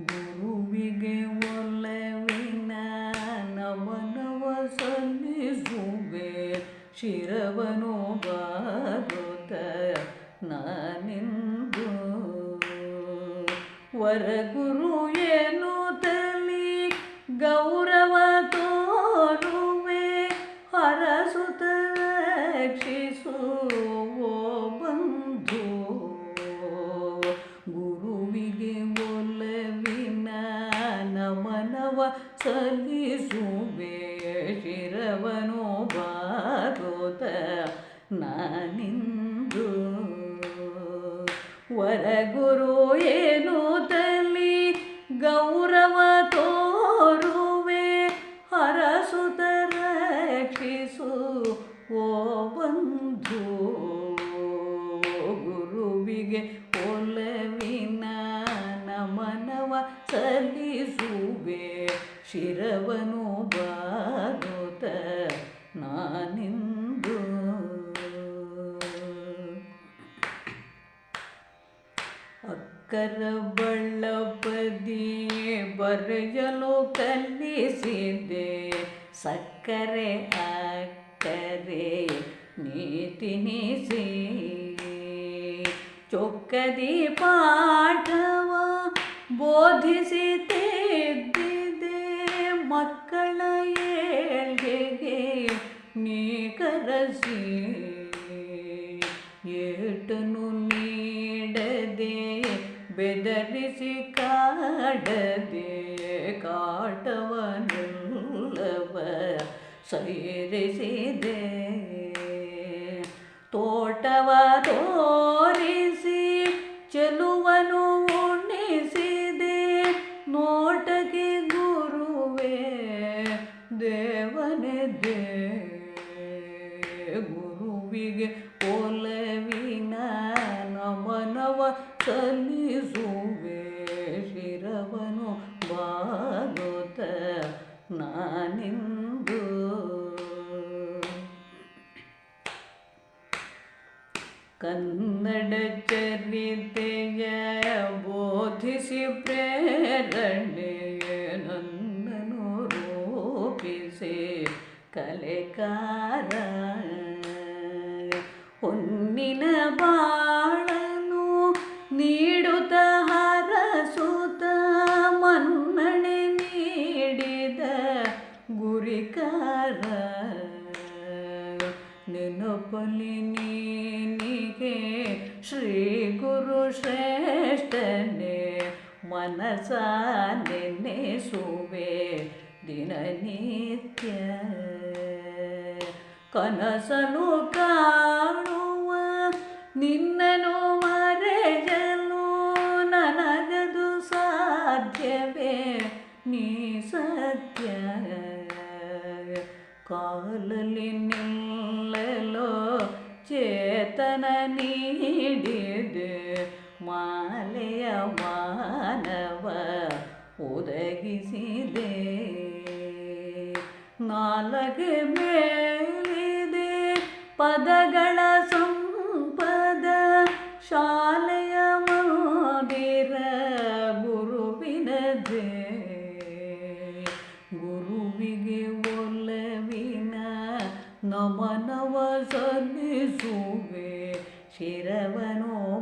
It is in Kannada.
ಗುರುವಿಗೆ ಒಲವಿನ ನಮನವ ಸಲ್ಲಿಸುವೆ. ಶಿರವನು ಬಾರುತ ನಾನಿಂದು. ವರಗುರು ಏನು ತಲಿ ಗೌರವ ತೋರುವೆ. ಹರಸುತ ರಕ್ಷಿಸುವೋ ನಮನವ ಸಲ್ಲಿಸುವೆ ಶಿರವನು ಬಾರೋತ ನಾನಿಂದು. ವರಗುರು ಏನು ತಲ್ಲಿ ಗೌರವ ತೋರುವೆ ಹರಸುತ ರಕ್ಷಿಸು ಓ ಬಂಧು. ಗುರುವಿಗೆ ನಮನವ ಸಲ್ಲಿಸುವೆ ಶಿರವನು ಬಾರುತ್ತ ನಾನಿಂದು. ಅಕ್ಕರ ಬಳ್ಳಪದಿ ಬರೆಯಲು ಕಲಿಸಿದೆ. ಸಕ್ಕರೆ ಅಕ್ಕರೆ ನೀತಿನಿಸಿ. ಚೊಕ್ಕದಿ ಪಾಠವ ಬೋಧಿಸಿ ತೆದ್ದಿದೆ ಮಕ್ಕಳ ಏಳ್ಗೆಗೆ ನೀ ಕರಸಿ ಏಟನು ನೀಡದೆ ಬೆದರಿಸಿ ಕಾಡದೆ ಕಾಟವನ್ನೆಲ್ಲವ ಸೈರಿಸಿದೆ ಗುರುವಿಗೆ ಒಲವಿನ ನಮನವ ಸಲ್ಲಿಸುವೆ ಶಿರವನು ಬಾಗುತ್ತ ನಾನಿಂದು ಕನ್ನಡ ಚರಿತೆಯ ಬೋಧಿಸಿ ಪ್ರೇರಣೆ ನನ್ನನು ಕಲೆಕಾರ. ಹೊನ್ನಿನ ಬಾಳನು ನೀಡುತ್ತ ಹರಸುತ ಮನ್ನಣೆ ನೀಡಿದ ಗುರಿಕಾರ. ನೆನಪಲಿ ನೀನಿಗೆ ಶ್ರೀ ಗುರು ಶ್ರೇಷ್ಠನೆ ಮನಸ ನೆನೆಸುವೆ. ದಿನನಿತ್ಯ ಕನಸನು ಕಾಣುವ ನಿನ್ನನು ಮರೆಯಲು ನನಗದು ಸಾಧ್ಯವೇ? ನೀ ಸತ್ಯ. ಕಾಲಲ್ಲಿ ನಿಲ್ಲಲು ಚೇತನ ನೀಡಿದೆ, ಮಾಲೆಯ ಮಾನವ ಒದಗಿಸಿದೆ. ನಾಲಗೆ ಮೇಲಿದೆ. ಪದಗಳ ಸಂಪದ ಶಾಲೆಯ ಮಂದಿರ ಗುರುವಿನದೇ. ಗುರುವಿಗೆ ಒಲವಿನ ನಮನವ ಸಲ್ಲಿಸುವೆ. ಶಿರವನು